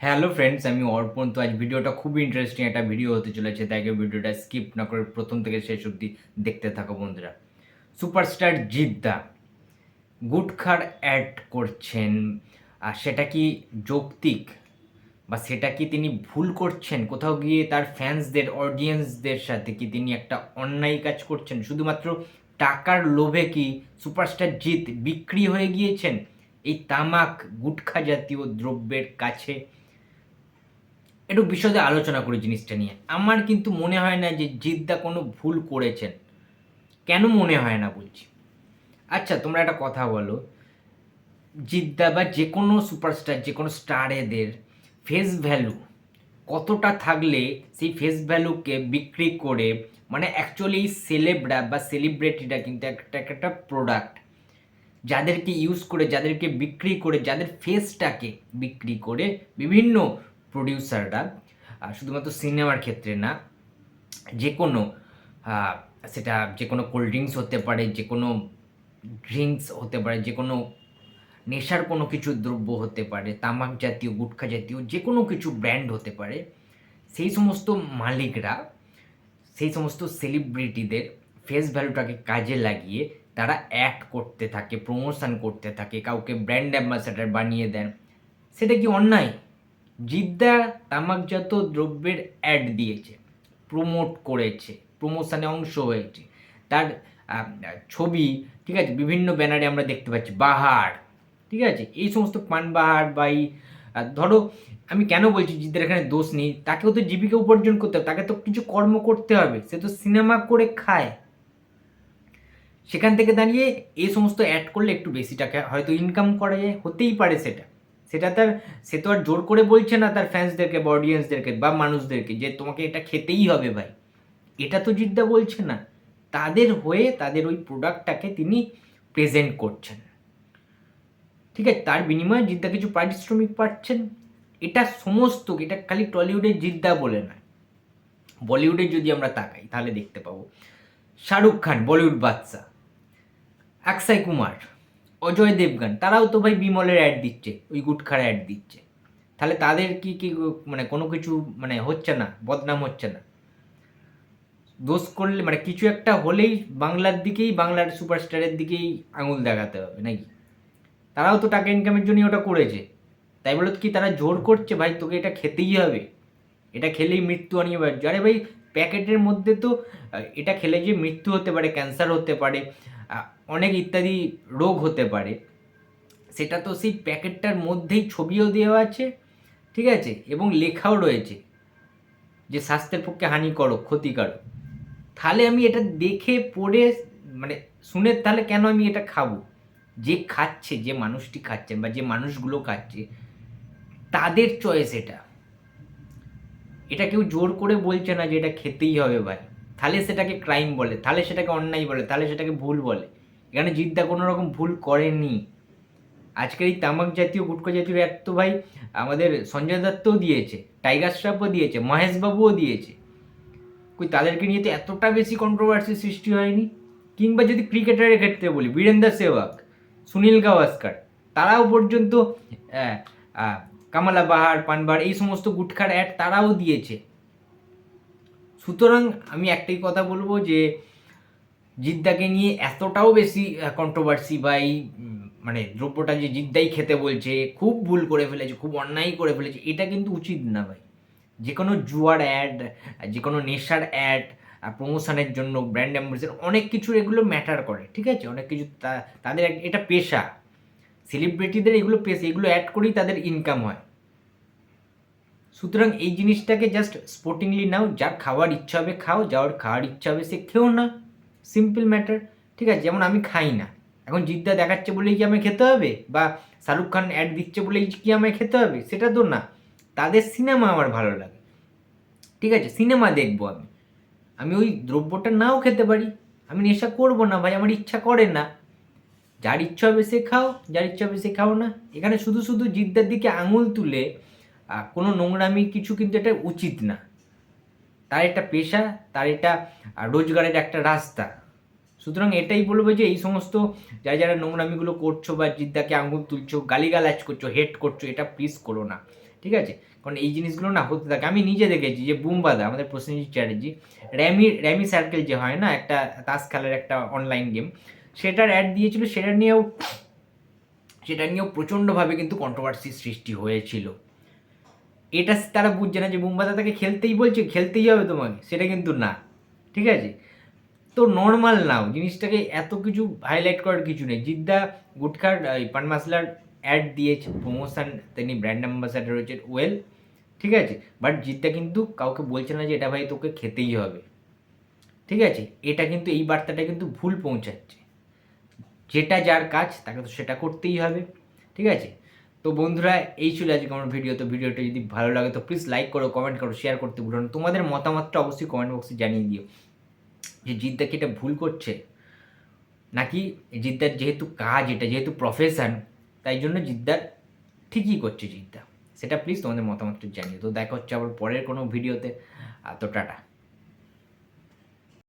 Hello friends, আমি অর্পণ। তো আজ ভিডিওটা খুবই ইন্টারেস্টিং একটা ভিডিও হতে চলেছে, তাই ভিডিওটা স্কিপ না করে প্রথম থেকে শেষ অবধি দেখতে থাকো বন্ধুরা। সুপারস্টার জিদ্দা গুটখার অ্যাড করছেন। আর সেটা কি যৌক্তিক? বা সেটা কি তিনি ভুল করছেন? কোথাও গিয়ে তার ফ্যান্সদের অডিয়েন্সদের সাথে কি তিনি একটা অন্যায় কাজ করছেন? শুধুমাত্র টাকার লোভে কি সুপারস্টার জিৎ বিক্রি হয়ে গিয়েছেন? এই তামাক গুটখা জাতীয় দ্রব্যের কাছে একটু বিশদে আলোচনা করি জিনিসটা নিয়ে। আমার কিন্তু মনে হয় না যে জিদ্দা কোনো ভুল করেছেন। কেন মনে হয় না বলছি? আচ্ছা তোমরা একটা কথা বলো। জিদ্দা বা যে কোনো সুপারস্টার, যে কোনো স্টারেদের ফেস ভ্যালু কতটা থাকলে সেই ফেস ভ্যালুকে বিক্রি করে মানে অ্যাকচুয়ালি সেলেবরা বা সেলিব্রিটিরা কিন্তু একটা একটা প্রোডাক্ট যাদেরকে ইউজ করে, যাদেরকে বিক্রি করে, যাদের ফেসটাকে বিক্রি করে বিভিন্ন প্রডিউসাররা শুধুমাত্র সিনেমার ক্ষেত্রে না যে কোনো সেটা যে কোনো কোল্ড ড্রিঙ্কস হতে পারে যে কোনো ড্রিঙ্কস হতে পারে যে কোনো নেশার কোনো কিছু দ্রব্য হতে পারে, তামাক জাতীয়, গুটখা জাতীয় যে কোনো কিছু ব্র্যান্ড হতে পারে, সেই সমস্ত মালিকরা, সেই সমস্ত সেলিব্রিটিদের ফেস ভ্যালুটাকে কাজে লাগিয়ে তারা অ্যাড করতে থাকে প্রমোশন করতে থাকে, কাউকে ব্র্যান্ড অ্যাম্বাসাডার বানিয়ে দেন। সেটা কি অন্যায়? জিদ্দা তামাকজাত দ্রব্যের অ্যাড দিয়েছে প্রমোট করেছে প্রমোশনে অংশ হয়েছে। তার ছবি, ঠিক আছে, বিভিন্ন ব্যানারে আমরা দেখতে পাচ্ছি, বাহার, ঠিক আছে, এই সমস্ত পানবাহার বা এই ধরো, আমি কেন বলছি জিদ্দার এখানে দোষ নেই? তাকেও তো জীবিকা উপার্জন করতে হবে, তাকে তো কিছু কর্ম করতে হবে, সে তো সিনেমা করে খায়। সেখান থেকে দাঁড়িয়ে এই সমস্ত অ্যাড করলে একটু বেশি টাকা হয়তো ইনকাম করা যায়, হতেই পারে সেটা। সেটা তার, সে তো আর জোর করে বলছে না তার ফ্যান্সদেরকে বা অডিয়েন্সদেরকে বা মানুষদেরকে যে তোমাকে এটা খেতেই হবে ভাই। এটা তো জিদ্দা বলছে না। তাদের হয়ে তাদের ওই প্রোডাক্টটাকে তিনি প্রেজেন্ট করছেন। ঠিক আছে, তার বিনিময়ে জিদ্দা কিছু পারিশ্রমিক পাচ্ছেন। এটা সমস্ত, এটা খালি টলিউডের জিদ্দা বলে না। বলিউডে যদি আমরা তাকাই, তাহলে দেখতে পাবো। শাহরুখ খান, বলিউড বাদশা। অক্ষয় কুমার। অজয় দেবগান, তারাও তো ভাই বিমলের অ্যাড দিচ্ছে, ওই গুটখার অ্যাড দিচ্ছে। তাহলে তাদের কি কি মানে কোনো কিছু মানে হচ্ছে না, বদনাম হচ্ছে না? দোষ করলে মানে কিছু একটা হলেই বাংলার দিকেই, বাংলার সুপারস্টারের দিকেই আঙুল দেখাতে হবে, নাকি? তারাও তো টাকা ইনকামের জন্যই ওটা করেছে। তাই বলে কি, তারা জোর করছে, ভাই তোকে এটা খেতেই হবে। এটা খেলেই মৃত্যু অনিবার্য। আরে ভাই, প্যাকেটের মধ্যে তো এটা খেলে যে মৃত্যু হতে পারে ক্যান্সার হতে পারে অনেক ইত্যাদি রোগ হতে পারে। সেটা তো সেই প্যাকেটটার মধ্যেই ছবিও দেওয়া আছে, ঠিক আছে? এবং লেখাও রয়েছে যে স্বাস্থ্যের পক্ষে হানিকারক, ক্ষতিকারক। তাহলে আমি এটা দেখে, পড়ে মানে শুনে তাহলে কেন আমি এটা খাব? যে খাচ্ছে, যে মানুষটি খাচ্ছেন বা যে মানুষগুলো খাচ্ছে, তাদের চয়েস এটা। এটা কেউ জোর করে বলছে না যে এটা খেতেই হবে ভাই। তাহলে সেটাকে ক্রাইম বলে, তাহলে সেটাকে অন্যায় বলে, তাহলে সেটাকে ভুল বলে। এখানে জিদ্দা কোনো রকম ভুল করেনি। আজকের এই তামাক জাতীয়, গুটকা জাতীয় অ্যাড তো ভাই আমাদের সঞ্জয় দত্তও দিয়েছে, টাইগার শ্রফও দিয়েছে মহেশবাবুও দিয়েছে। কই তাদেরকে নিয়ে তো এতটা বেশি কন্ট্রোভার্সি সৃষ্টি হয়নি? কিংবা যদি ক্রিকেটারের ক্ষেত্রে বলি, বীরেন্দ্র সেহবাগ সুনীল গাওয়াস্কার তারাও পর্যন্ত কামালা বাহার পানবার এই সমস্ত গুটখার অ্যাড তারাও দিয়েছে। সুতরাং আমি একটাই কথা বলব যে জিদ্দাকে নিয়ে এতটাও বেশি কন্ট্রোভার্সি বা এই মানে দ্রব্যটা যে জিদ্দাই খেতে বলছে, খুব ভুল করে ফেলেছে, খুব অন্যায় করে ফেলেছে, এটা কিন্তু উচিত না ভাই। যে কোনো জুয়ার অ্যাড যে কোনো নেশার অ্যাড প্রমোশনের জন্য ব্র্যান্ড অ্যাম্বাসেডার অনেক কিছু এগুলো ম্যাটার করে, ঠিক আছে? অনেক কিছু তাদের এটা পেশা। সেলিব্রিটিদের এগুলো পেশা, এগুলো অ্যাড করেই তাদের ইনকাম হয়। সুতরাং এই জিনিসটাকে জাস্ট স্পোর্টিংলি নাও, যার খাওয়ার ইচ্ছা হবে খাও যাওয়ার খাওয়ার ইচ্ছা হবে সে খেও না। সিম্পল ম্যাটার ঠিক আছে? যেমন আমি খাই না। এখন জিদ্দা দেখাচ্ছে বলেই কি আমায় খেতে হবে? বা শাহরুখ খান অ্যাড দিচ্ছে বলেই কি আমায় খেতে হবে? সেটা তো না। তাদের সিনেমা আমার ভালো লাগে। ঠিক আছে? সিনেমা দেখব আমি। আমি ওই দ্রব্যটা নাও খেতে পারি। আমি নেশা করব না ভাই, আমার ইচ্ছা করে না। যার ইচ্ছা হবে সে খাও, যার ইচ্ছা হবে সে খাও না। এখানে শুধু শুধু জিদ্দার দিকে আঙুল তুলে কোনো নোংরামি কিছু কিন্তু এটা উচিত না। তার একটা পেশা, তার এটা রোজগারের একটা রাস্তা। সুতরাং এটাই বলব যে এই সমস্ত যারা যারা নোংরামিগুলো করছ বা জিদ্দাকে আঙুল তুলছো, গালিগালাজ করছ, হেট করছ, এটা প্লিজ করো না। ঠিক আছে? কারণ এই জিনিসগুলো না হতে থাকে। আমি নিজে দেখেছি যে বুমবাদা, আমাদের Prosenjit Chatterjee, rummy rummy circle যে হয় না, একটা তাস খেলার একটা অনলাইন গেম সেটার অ্যাড দিয়েছিল। সেটা নিয়েও সেটা নিয়েও প্রচণ্ডভাবে কিন্তু কন্ট্রোভার্সির সৃষ্টি হয়েছিল। এটা তারা বুঝছে না যে বুমবাদা তাকে খেলতেই বলছে, খেলতেই হবে তোমাকে, সেটা কিন্তু না, ঠিক আছে? তো নর্মাল নাও জিনিসটাকে এত কিছু হাইলাইট করার কিছু নেই। জিদ্দা গুটখার পান মাসলার অ্যাড দিয়েছে প্রমোশন তিনি ব্র্যান্ড অ্যাম্বাসাডার হচ্ছে ওয়েল ঠিক আছে? বাট জিদ্দা কিন্তু কাউকে বলছে না যে এটা ভাই তোকে খেতেই হবে, ঠিক আছে? এটা কিন্তু, এই বার্তাটা কিন্তু ভুল পৌঁছাচ্ছে। যেটা যার কাজ, তাকে তো সেটা করতেই হবে, ঠিক আছে? তো বন্ধুরা, এই ছিল আজকে আমার ভিডিও তো ভিডিওটা যদি ভালো লাগে, তো প্লিজ লাইক করো কমেন্ট করো শেয়ার করতে ভুলো না। তোমাদের মতামতটা অবশ্যই কমেন্ট বক্সে জানিয়ে দিও। যে জিদ্দা কি এটা ভুল করছে? নাকি জিদ্দার যেহেতু কাজ, এটা যেহেতু প্রফেশন তাই জন্য জিদ্দার ঠিকই করছে জিদ্দা। সেটা প্লিজ তোমাদের মতামতটা জানিও। তো দেখা হচ্ছে আবার পরের কোনো ভিডিওতে তো টাটা।